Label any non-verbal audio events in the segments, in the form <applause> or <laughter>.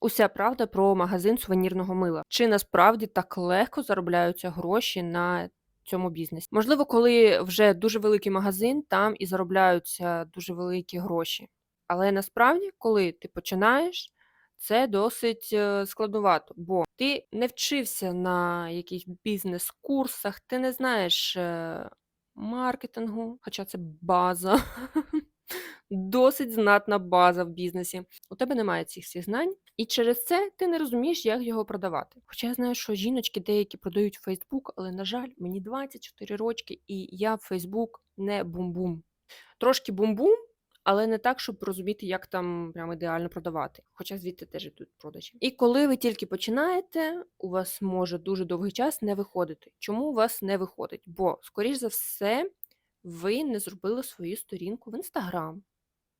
Уся правда про магазин сувенірного мила. Чи насправді так легко заробляються гроші на цьому бізнесі? Можливо, коли вже дуже великий магазин, там і заробляються дуже великі гроші. Але насправді, коли ти починаєш, це досить е, складновато, бо ти не вчився на якихось бізнес-курсах, ти не знаєш е, маркетингу, хоча це база. <laughs> Досить знатна база в бізнесі. У тебе немає цих всіх знань, і через це ти не розумієш, як його продавати. Хоча я знаю, що жіночки деякі продають Фейсбук, але, на жаль, мені 24 рочки, і я в Фейсбук не бум-бум. Трошки бум-бум, але не так, щоб розуміти, як там прям ідеально продавати. Хоча звідти теж йдуть продажі. І коли ви тільки починаєте, у вас може дуже довгий час не виходити. Чому у вас не виходить? Бо, скоріш за все, ви не зробили свою сторінку в інстаграм.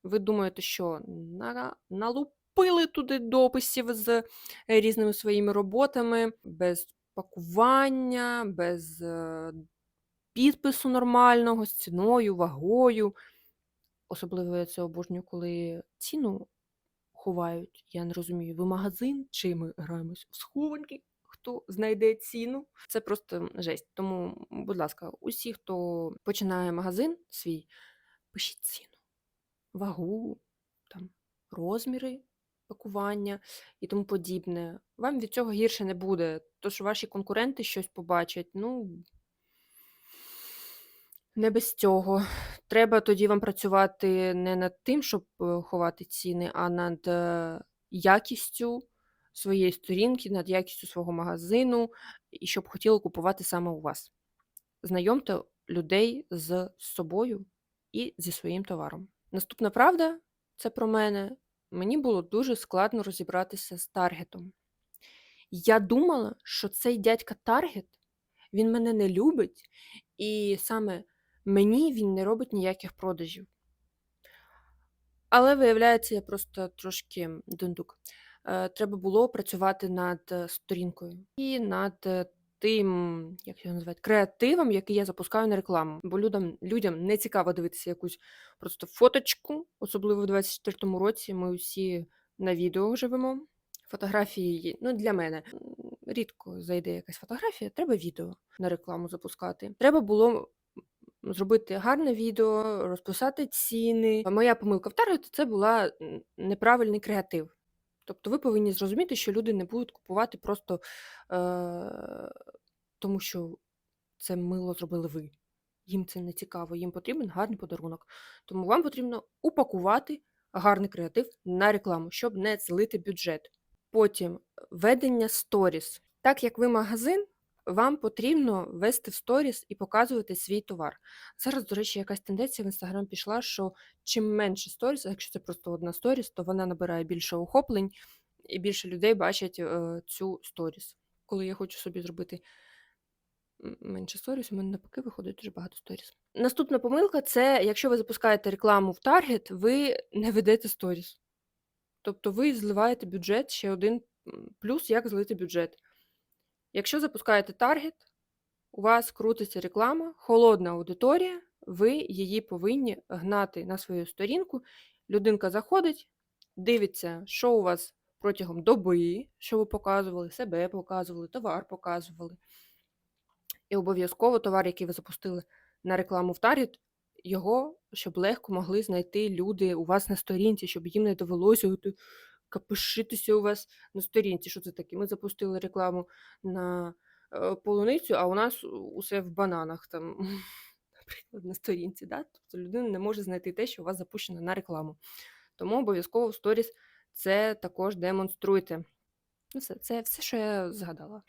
Ви думаєте, що на, налупили туди дописів з різними своїми роботами, без пакування, без е, підпису нормального, з ціною, вагою. Особливо я це обожнюю, коли ціну ховають. Я не розумію, ви магазин чи ми граємось в схованки? Хто знайде ціну? Це просто жесть. Тому, будь ласка, усі, хто починає магазин свій, пишіть ціну вагу, там, розміри пакування і тому подібне. Вам від цього гірше не буде. То, що ваші конкуренти щось побачать, ну не без цього. Треба тоді вам працювати не над тим, щоб е, ховати ціни, а над е, якістю своєї сторінки, над якістю свого магазину, і щоб хотіли купувати саме у вас. Знайомте людей з собою і зі своїм товаром. Наступна правда це про мене. Мені було дуже складно розібратися з таргетом. Я думала, що цей дядька Таргет, він мене не любить, і саме мені він не робить ніяких продажів. Але, виявляється, я просто трошки дундук. Е, Треба було працювати над е, сторінкою і над е, тим, як його називають, креативом, який я запускаю на рекламу. Бо людям людям не цікаво дивитися якусь просто фоточку, особливо в 24-му році. Ми усі на відео живемо. Фотографії ну, для мене рідко зайде якась фотографія, треба відео на рекламу запускати. Треба було зробити гарне відео, розписати ціни. Моя помилка в таргеті це була неправильний креатив. Тобто ви повинні зрозуміти, що люди не будуть купувати просто е, тому, що це мило зробили ви. Їм це не цікаво, їм потрібен гарний подарунок. Тому вам потрібно упакувати гарний креатив на рекламу, щоб не злити бюджет. Потім ведення сторіс. Так як ви магазин, вам потрібно вести в сторіс і показувати свій товар. Зараз, до речі, якась тенденція в інстаграм пішла, що чим менше сторіс, якщо це просто одна сторіс, то вона набирає більше охоплень і більше людей бачать е, цю сторіс. Коли я хочу собі зробити менше сторіс, у мене навпаки виходить дуже багато сторіс. Наступна помилка це якщо ви запускаєте рекламу в таргет, ви не ведете сторіс. Тобто ви зливаєте бюджет ще один плюс, як злити бюджет. Якщо запускаєте таргет, у вас крутиться реклама, холодна аудиторія, ви її повинні гнати на свою сторінку. Людинка заходить, дивиться, що у вас протягом доби, що ви показували, себе показували, товар показували. І обов'язково товар, який ви запустили на рекламу в таргет, його щоб легко могли знайти люди у вас на сторінці, щоб їм не довелося капишитися у вас на сторінці. Що це таке? Ми запустили рекламу на е, полуницю, а у нас усе в бананах там, <laughs> наприклад, на сторінці. Да? Тобто людина не може знайти те, що у вас запущено на рекламу. Тому обов'язково в сторіс це також демонструйте. Ну, все, це все, що я згадала.